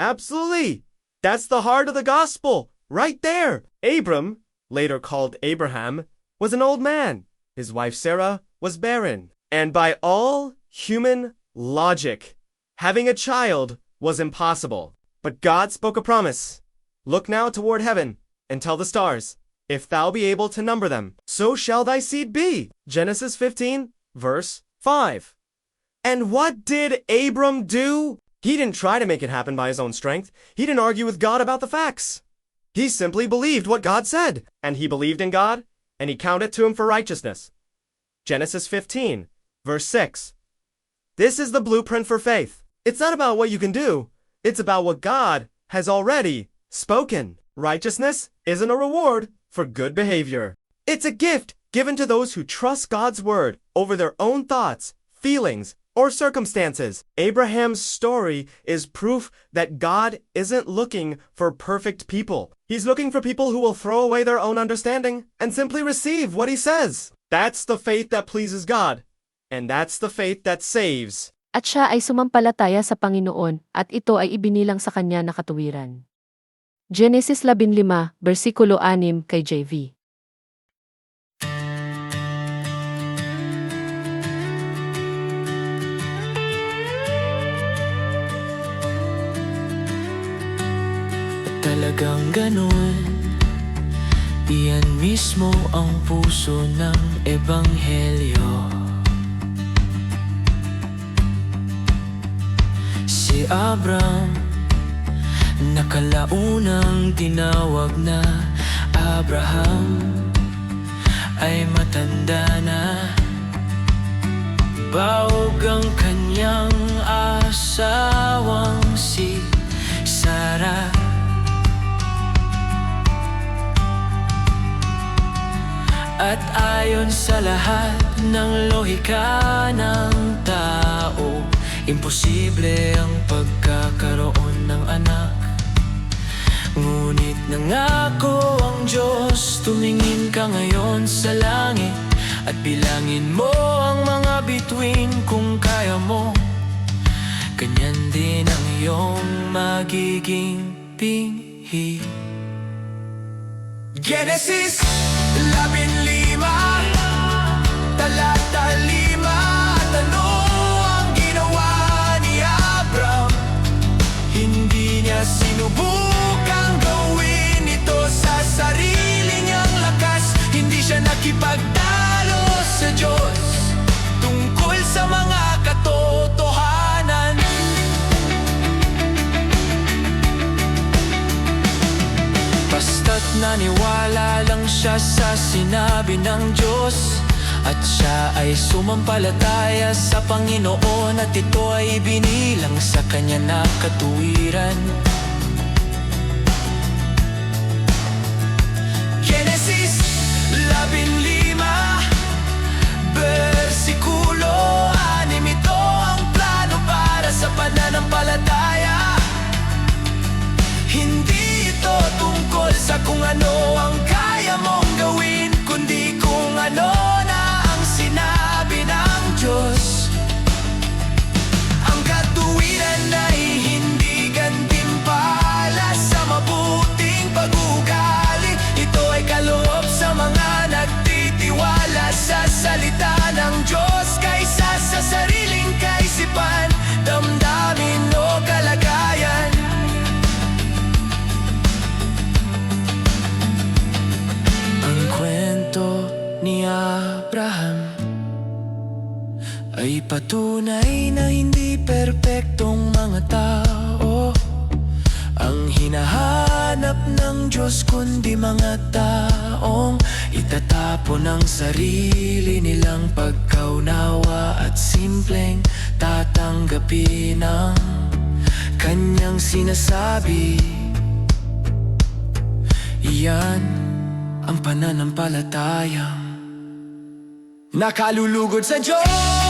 Absolutely. That's the heart of the gospel, right there. Abram, later called Abraham, was an old man. His wife Sarah was barren. And by all human logic, having a child was impossible. But God spoke a promise. Look now toward heaven and tell the stars, if thou be able to number them, so shall thy seed be. Genesis 15, verse 5. And what did Abram do? He didn't try to make it happen by his own strength. He didn't argue with God about the facts. He simply believed what God said, and he believed in God, and he counted to him for righteousness. Genesis 15, verse 6. This is the blueprint for faith. It's not about what you can do, it's about what God has already spoken. Righteousness isn't a reward for good behavior. It's a gift given to those who trust God's word over their own thoughts, feelings, or circumstances. Abraham's story is proof that God isn't looking for perfect people. He's looking for people who will throw away their own understanding and simply receive what he says. That's the faith that pleases God. And that's the faith that saves. At siya ay sumampalataya sa Panginoon at ito ay ibinilang sa kanya na katuwiran. Genesis 15, versikulo 6 kay JV. Talagang ganun. Iyan mismo ang puso ng Ebanghelyo. Si Abram Nakalaunang tinawag na Abraham Ay matanda na. Baog ang kanyang asawang ayon sa lahat ng lohika ng tao. Imposible ang pagkakaroon ng anak. Ngunit nangako ang Diyos Tumingin ka ngayon sa langit At bilangin mo ang mga bituin kung kaya mo. Ganyan din ang iyong magiging binhi Genesis naniwala lang siya sa sinabi ng Diyos. At siya ay sumampalataya sa Panginoon At ito ay binilang sa kanya na katuwiran Ay patunay na hindi perpektong mga tao. Ang hinahanap ng Diyos kundi mga taong Itatapon ang sarili nilang pagkaunawa At simpleng tatanggapin ang kanyang sinasabi. Iyan ang pananampalatayang Nakalulugod sa Diyos